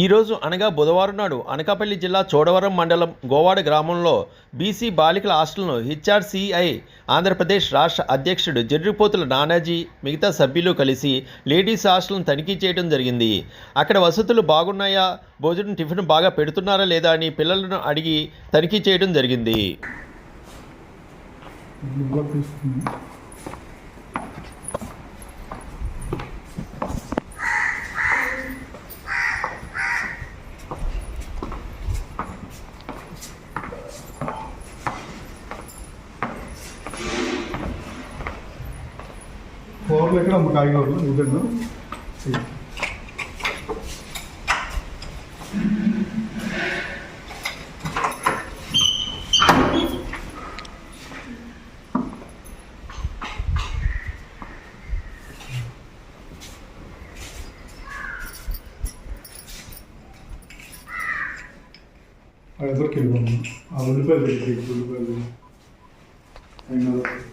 ఈరోజు అనగా బుధవారం నాడు అనకాపల్లి జిల్లా చోడవరం మండలం గోవాడ గ్రామంలో బీసీ బాలికల హాస్టల్ను హెచ్ఆర్సీఐ ఆంధ్రప్రదేశ్ రాష్ట్ర అధ్యక్షుడు జర్రిపోతుల నానాజీ మిగతా సభ్యులు కలిసి లేడీస్ హాస్టల్ను తనిఖీ చేయడం జరిగింది. అక్కడ వసతులు బాగున్నాయా? భోజనం టిఫిన్ బాగా పెడుతున్నారా లేదా అని పిల్లలను అడిగి తనిఖీ చేయడం జరిగింది. ഷോപ്പിലേക്ക് നമുക്ക് ആയിക്കോളും ഇതൊന്ന് ചെയ്യാം. അതൊക്കെ ഉള്ളൂ അവളിപ്പോൾ അതിലേക്ക് ഉള്ളൂ അതിനകത്ത്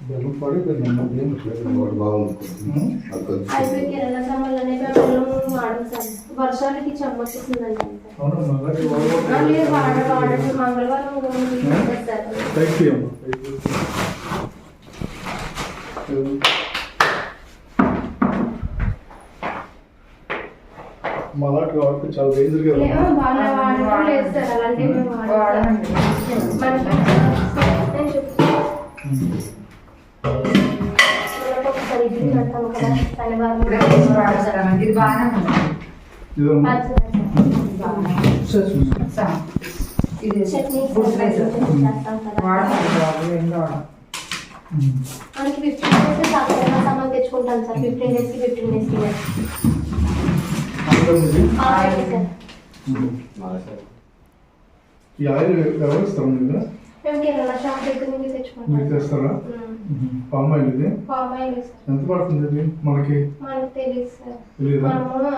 బెల్లం పాడి బెల్లం వాడు బాగుంది వర్షాలకి చెమ్మొచ్చేసిందండి అవునమ్మా అలాగే లేదు వాడ వాడండి మంగళవారం మలాట్ కాబట్టి చాలా డేంజర్గా ఉంది బాగా వాడటం లేదు సార్ అలాంటివి మేము వాడము సార్. మనకి నేను చెప్తాను. మనకు ఒకసారి ఇడ్లీ కడతాము కదా శనివారం ఇది బాగానే ఉంది ఇదమ్మా ఇది చట్నీ గుడ్ రైస్ చేస్తాం కదా వాడమండి బాబు ఏం వాడం మనకి ఫిఫ్టీన్ డేస్ సాధారణ సామాన్ తెచ్చుకుంటాం సార్ ఫిఫ్టీన్ డేస్కి ఫిఫ్టీన్ డేస్కి అందరం ఇది సార్ ఈ ఆయిల్ ఎవరు ఇస్తాం మీరు మీరు తెస్తారా? పామ్ ఆయిల్ ఇది ఎంత పడుతుంది ఇది మనకి? తెలియదు సార్. తెలియదా మనము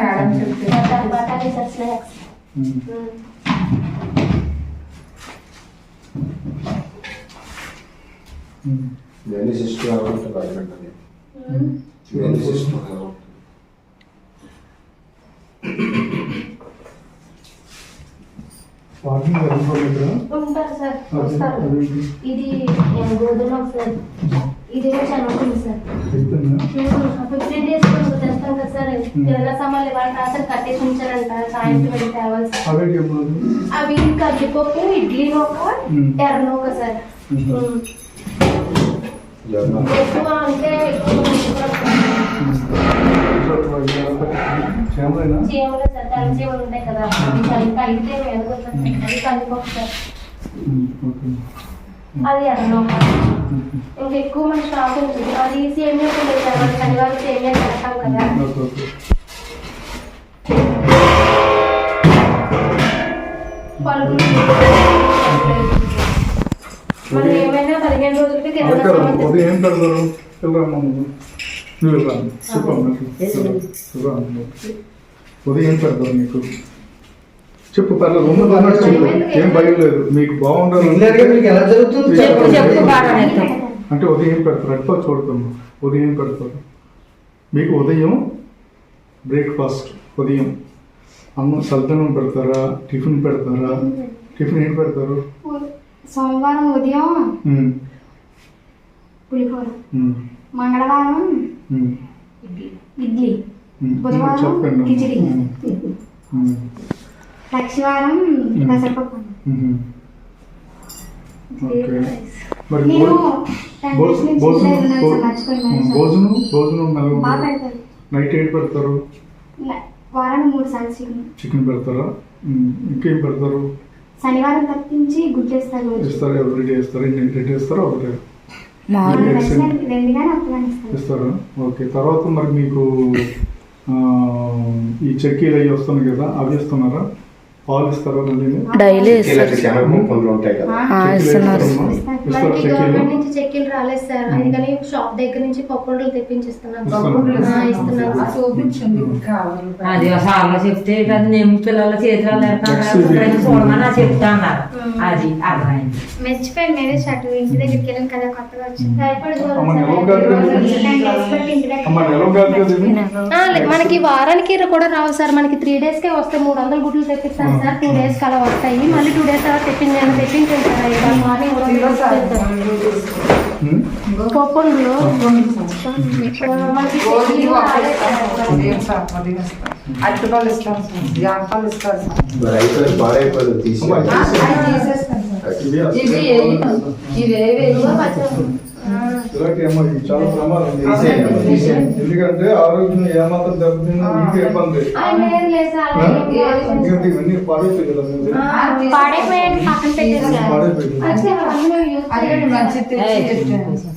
ఆ, బఠానీ సార్ ఉంటారు వస్తారు ఇది గోధుమ సార్ ఇది చనువుతుంది సార్ ఫిఫ్టీన్ డేస్ తెస్తాం కదా సార్ కట్టేసి ఉంచారంట సాయంత్రం వెళ్ళి తేవాలి సార్ అవే కందిపప్పు ఇడ్లీ మ్మ్. ఎర్ర నూక సార్ మ్మ్. మ్మ్. ఎక్కువ అంటే ఎక్కువ క్షేమైనా చీమలు సార్ చీమలు ఉంటాయి కదా అవి అయితే అది కందిపప్పు సార్ అది ఎర్ర ఇంకా ఎక్కువ మన స్టాక్ ఉంది అది సేమియా ఉంటుంది సార్ శనివారం సేమియా చేస్తాం కదా ఓకే పలుకులు పదిహేను రోజులకి. ఉదయం పెడతారు. వెళ్ళరామ్మా నువ్వు? వెళ్ళరా చెప్పమ్మా ఉదయం ఏం పెడతారు మీకు చెప్పు పర్లేదు. ఉన్న అన్నట్టు చెప్పు ఏం భయం లేదు. మీకు బాగుండాలి. అంటే ఉదయం పెడతారు. అట్లా చూడతాము ఉదయం పెడతారు. మీకు ఉదయం బ్రేక్ఫాస్ట్ ఉదయం. అన్నం సల్తనం పెడతారా? టిఫిన్ పెడతారా? టిఫిన్ ఏం పెడతారు? సోమవారం ఉదయం పులిహోర. మంగళవారం ఇడ్లీ. బుధవారం కిచిడి. లక్షవారం పెసరపప్పు. పెడతారు. నైట్ ఏం పెడతారు? ల- వారానికి మూడు సార్లు చికెన్. చికెన్ పెడతారా? ఉమ్, ఇంకేం పెడతారు? శనివారం తప్పించి గుడ్డేస్తారు రోజు. ఇస్తారా ఎవరి ఇస్తారా రేట్ ఇస్తారా ఒకటే. ఇస్తారు? ఓకే. తర్వాత మరి మీకు ఈ చెక్కీలు అవి వస్తున్నాయి కదా అవి ఇస్తున్నారా? డైలీ గవర్నమెంట్ నుంచి చెక్కిలు రాలేదు సార్. అందుకని షాప్ దగ్గర నుంచి అది చెప్తే కదా నేను పిల్లల చేతిలో Excuse me. చూడమని చెప్తా అన్నారు. అది అర్థమైంది. షర్ట్ ఇంటి దగ్గరికి కదా కొత్తగా వచ్చింది. మనకి వారానికి కూడా రావు సార్. మనకి త్రీ డేస్ కే వస్తాయి మూడు వందల గుడ్లు తెప్పిస్తాను సార్ టూ డేస్ అలా వస్తాయి. మళ్ళీ టూ డేస్ తర్వాత తెప్పించాను తెప్పించాను సార్ ఇవాళ మార్నింగ్ ఇస్తాం సార్. ఇస్తాం. సార్. ఇవి ఇవి ఏవి? ఇలాంటి ఇది చాలా ప్రమాదం. ఎందుకంటే ఆరోగ్యం ఏమాత్రం దెబ్బతిన్నా మీకు ఇబ్బంది. ఎందుకంటే ఇవన్నీ పాడైపోయింది పాడైపోయింది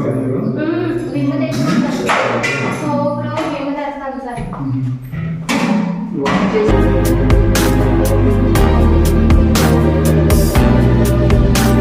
嗯，你们那。